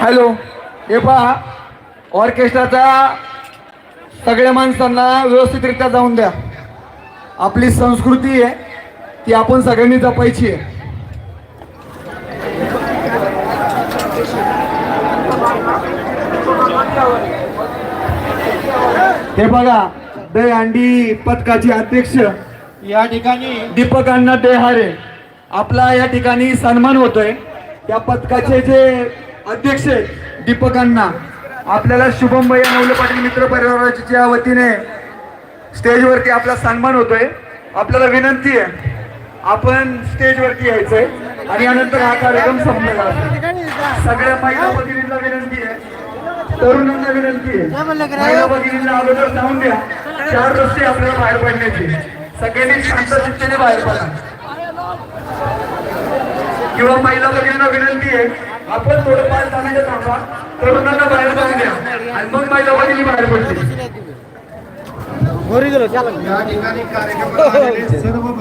Hello हे पहा ऑर्केस्ट्राचा सगळ्या माणसांना व्यवस्थितरित्या जाऊन द्या. आपली संस्कृती आहे ती आपण सगळ्यांनी जपायची आहे. हे बघा दहीहंडी पथकाचे अध्यक्ष. या ठिकाणी दीपक अण्णा देहारे. आपला या ठिकाणी सन्मान होतोय. त्या पथकाचे जे अध्यक्ष दीपकांना आपल्याला शुभम भैया नवले पाटील मित्र परिवाराच्या वतीने स्टेजवरती आपला सन्मान होतोय आपल्याला विनंती आहे आपण स्टेजवरती यायचंय आणि यानंतर हा कार्यक्रम संपलेला सगळ्या महिला भगिनींना विनंती आहे तरुणांना विनंती आहे महिला भगिनींना अगोदर जाऊन द्या चार रस्ते आपल्याला बाहेर पडण्याची. सगळ्यांनी शांत चित्तेने बाहेर पडा. किंवा महिला भगिनींना विनंती आहे आपण थोडंफार जाण्याच्या थांबा तरुणांना बाहेर जाऊन द्या आणि मग महिला भगिनी बाहेर पडतील या ठिकाणी कार्यक्रमाला आलेले सर्व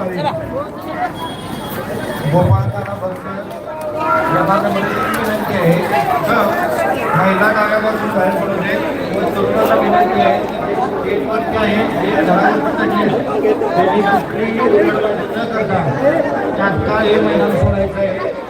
या विनंती आहे महिला हे मैदान सोडायचं आहे